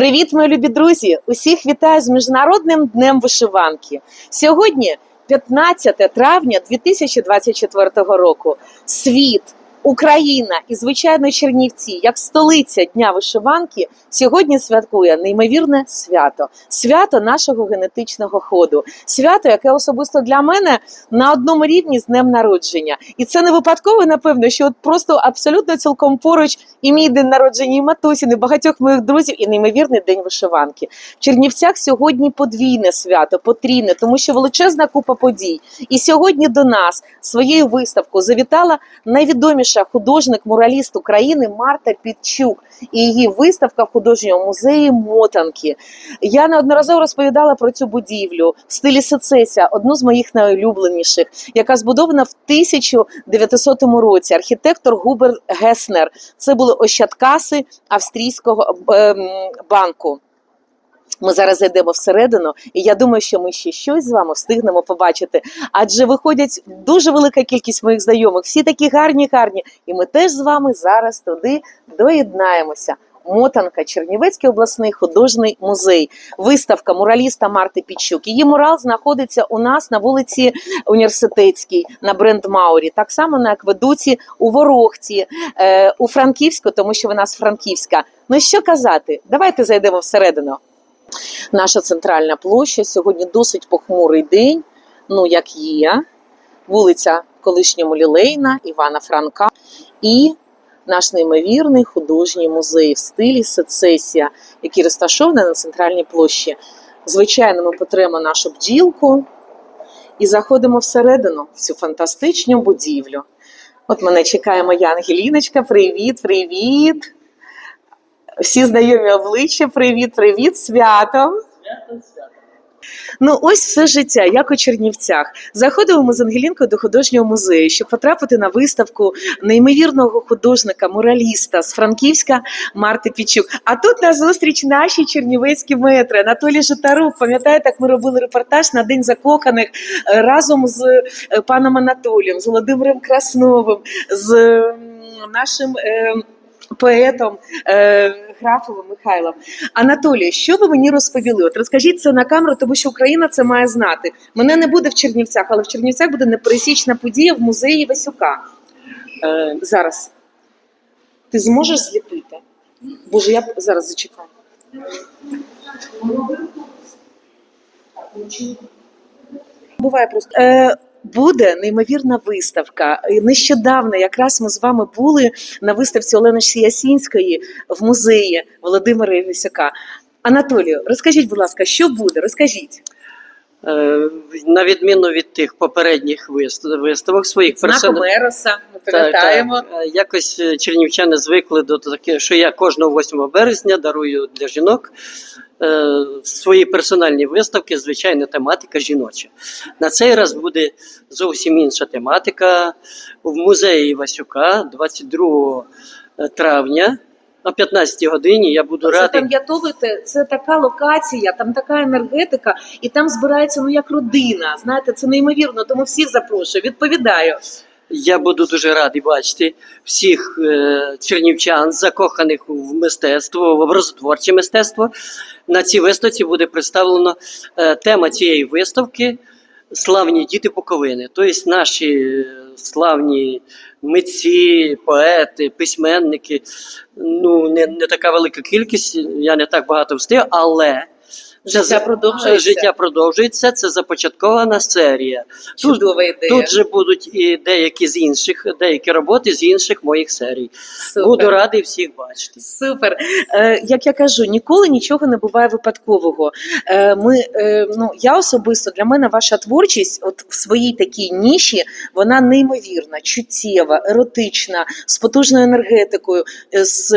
Привіт, мої любі друзі! Усіх вітаю з Міжнародним днем вишиванки. Сьогодні 15 травня 2024 року. Світ, Україна і, звичайно, Чернівці, як столиця Дня вишиванки, сьогодні святкує неймовірне свято свято нашого генетичного ходу. Свято, яке особисто для мене на одному рівні з днем народження. І це не випадково, напевно, що от просто абсолютно цілком поруч і мій день народження, і матусін, і багатьох моїх друзів, і неймовірний день вишиванки. В Чернівцях сьогодні подвійне свято, потрійне, тому що величезна купа подій. І сьогодні до нас своєю виставкою завітала найвідоміша художник-мураліст України Марта Підчук і її виставка в художньому музеї Мотанки. Я неодноразово розповідала про цю будівлю в стилі сецесія, одну з моїх найулюбленіших, яка збудована в 1900 році. Архітектор Губер Геснер. Це були ощадкаси австрійського ем, банку. Ми зараз зайдемо всередину, і я думаю, що ми ще щось з вами встигнемо побачити. Адже виходять дуже велика кількість моїх знайомих, всі такі гарні, гарні. І ми теж з вами зараз туди доєднаємося. Мотанка, Чернівецький обласний художній музей, виставка мураліста Марти Підчук. Її мурал знаходиться у нас на вулиці Університетській на Брендмаурі, так само на акведуці у Ворохті, е, у Франківську, тому що вона з Франківська. Ну що казати? Давайте зайдемо всередину. Наша центральна площа сьогодні досить похмурий день. Ну, як є, вулиця колишньому Лілейна, Івана Франка і наш неймовірний художній музей в стилі сецесія, який розташований на центральній площі. Звичайно, ми потремо нашу бджілку і заходимо всередину в цю фантастичну будівлю. От мене чекає моя Ангеліночка. Привіт, привіт! Всі знайомі обличчя. Привіт, привіт, святом! Ну, ось все життя, як у Чернівцях. Заходимо ми з Ангелінкою до художнього музею, щоб потрапити на виставку неймовірного художника, мураліста з Франківська Марти Пічук. А тут на зустріч наші чернівецькі метри. Анатолій Житарук. Пам'ятаєте, як ми робили репортаж на День закоханих е, разом з е, паном Анатолієм, з Володимиром Красновим, з нашим. е, Поетом е, Графовим Михайлом. Анатолій, що ви мені розповіли? От розкажіть це на камеру, тому що Україна це має знати. Мене не буде в Чернівцях, але в Чернівцях буде непересічна подія в музеї Васюка. Е, зараз. Ти зможеш зліпити? Боже, я зараз зачекаю. Буває просто. Е, Буде неймовірна виставка. Нещодавно якраз ми з вами були на виставці Олени Сіясінської в музеї Володимира Євісяка. Анатолію, розкажіть, будь ласка, що буде? Розкажіть. Е, На відміну від тих попередніх вист- виставок своїх Знаком персон- Ероса, ми пам'ятаємо. Е, Якось е, чернівчани звикли до таке, що я кожного 8 березня дарую для жінок е, свої персональні виставки, звичайно, тематика жіноча. На цей раз буде зовсім інша тематика в музеї Васюка 22 травня о 15 годині. Я буду радий. Запам'ятовуйте, це така локація, там така енергетика, і там збирається ну як родина. Знаєте, це неймовірно, тому всіх запрошую. Відповідаю. Я буду дуже радий бачити всіх е, чернівчан, закоханих в мистецтво, в образотворче мистецтво. На цій виставці буде представлено е, тема цієї виставки Славні діти Буковини. Тобто наші славні митці, поети, письменники. Ну, не, не така велика кількість, я не так багато встиг, але. Життя продовжується. Життя продовжується. Це започаткована серія. Тут ідея. Тут же будуть і деякі з інших, деякі роботи з інших моїх серій. Супер. Буду радий всіх бачити. Супер. Е, як я кажу, ніколи нічого не буває випадкового. Е, ми, е, ну, я особисто для мене ваша творчість, от в своїй такій ніші, вона неймовірна, чуттєва, еротична, з потужною енергетикою. З,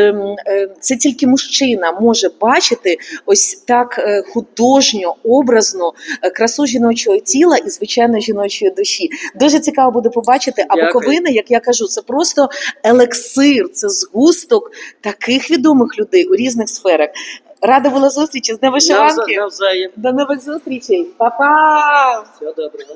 е, це тільки мужчина може бачити ось так е, художньо, образно е, красу жіночого тіла і звичайно жіночої душі. Дуже цікаво буде побачити. А боковини, як я кажу, це просто елексир, це згусток таких відомих людей у різних сферах. Рада була зустрічі з невишиванки. вишиванки. Навзаєм. До нових зустрічей. Па-па! Всього доброго.